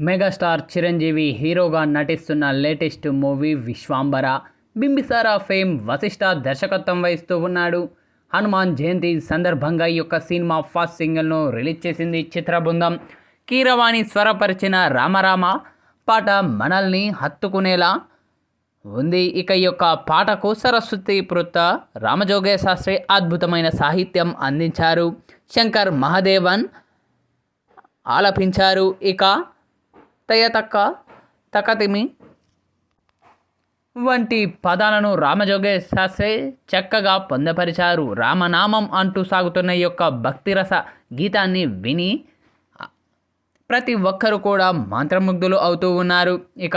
Megastar Chiranjeevi హీరోగా నటిస్తున్న latest movie Vishwambhara. Bimbisara fame Vashishta దర్శకత్వం వహిస్తూ ఉన్నాడు. హనుమాన్ జయంతి సందర్భంగా ఈ యొక్క సినిమా ఫస్ట్ సింగిల్ను రిలీజ్ చేసింది చిత్ర బృందం కీరవాణి స్వరపరిచిన రామరామ పాట మనల్ని హత్తుకునేలా ఉంది. ఇక ఈ యొక్క పాటకు సరస్వతి పృత్త రామజోగే శాస్త్రి అద్భుతమైన సాహిత్యం అందించారు. శంకర్ మహదేవన్ ఆలపించారు. ఇక తయతక్క తకతిమి వంటి పదాలను రామజోగే శాస్త్రి చక్కగా పొందపరిచారు. రామనామం అంటూ సాగుతున్న ఈ యొక్క భక్తిరస గీతాన్ని విని ప్రతి ఒక్కరూ కూడా మంత్రముగ్ధులు అవుతూ ఉన్నారు. ఇక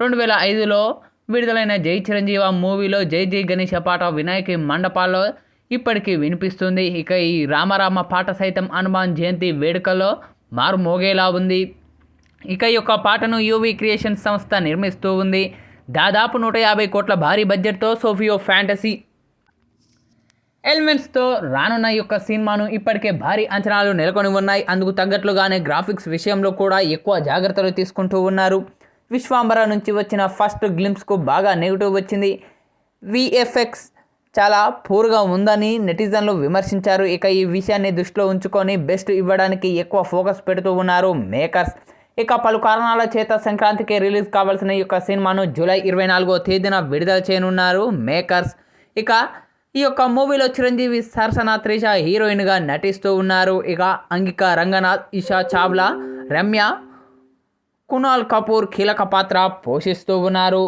రెండు వేల ఐదులో విడుదలైన జై చిరంజీవ మూవీలో జై జై గణేష పాట వినాయకి మండపాల్లో ఇప్పటికీ వినిపిస్తుంది. ఇక ఈ రామరామ పాట సైతం హనుమాన్ జయంతి వేడుకలో మారుమోగేలా ఉంది. ఇక ఈ యొక్క పాటను యూవీ క్రియేషన్ సంస్థ నిర్మిస్తూ ఉంది. దాదాపు నూట యాభై కోట్ల భారీ బడ్జెట్తో సోఫియో ఫ్యాంటసీ ఎలిమెంట్స్తో రానున్న ఈ యొక్క సినిమాను ఇప్పటికే భారీ అంచనాలు నెలకొని ఉన్నాయి. అందుకు తగ్గట్లుగానే గ్రాఫిక్స్ విషయంలో కూడా ఎక్కువ జాగ్రత్తలు తీసుకుంటూ ఉన్నారు. విశ్వాంబర నుంచి వచ్చిన ఫస్ట్ గ్లిమ్స్కు బాగా నెగిటివ్ వచ్చింది. విఎఫ్ఎక్స్ చాలా పూర్గా ఉందని నెటిజన్లు విమర్శించారు. ఇక ఈ విషయాన్ని దృష్టిలో ఉంచుకొని బెస్ట్ ఇవ్వడానికి ఎక్కువ ఫోకస్ పెడుతూ ఉన్నారు మేకర్స్ ఇక పలు కారణాల చేత సంక్రాంతికి రిలీజ్ కావాల్సిన ఈ యొక్క సినిమాను జూలై ఇరవై నాలుగో తేదీన విడుదల చేయనున్నారు మేకర్స్. ఇక ఈ యొక్క మూవీలో చిరంజీవి సరసన త్రిష హీరోయిన్గా నటిస్తూ ఉన్నారు. ఇక అంగిక రంగనాథ్ ఇషా చావ్లా రమ్య కునాల్ కపూర్ కీలక పాత్ర పోషిస్తూ ఉన్నారు.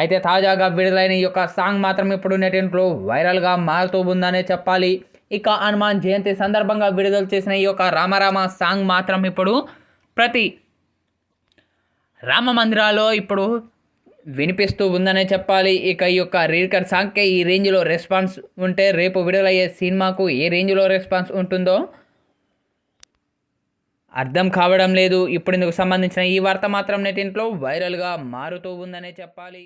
అయితే తాజాగా విడుదలైన ఈ యొక్క సాంగ్ మాత్రం ఇప్పుడు నెటింట్లో వైరల్గా మారుతూ ఉందనే చెప్పాలి. ఇక హనుమాన్ జయంతి సందర్భంగా విడుదల చేసిన ఈ యొక్క రామరామ సాంగ్ మాత్రం ఇప్పుడు ప్రతి రామ మందిరాల్లో ఇప్పుడు వినిపిస్తూ ఉందనే చెప్పాలి. ఇక ఈ యొక్క రీకర్ సాంగ్కే ఈ రేంజ్లో రెస్పాన్స్ ఉంటే రేపు విడుదలయ్యే సినిమాకు ఏ రేంజ్లో రెస్పాన్స్ ఉంటుందో అర్థం కావడం లేదు. ఇప్పుడు ఇందుకు సంబంధించిన ఈ వార్త మాత్రం నెటింట్లో వైరల్గా మారుతూ ఉందనే చెప్పాలి.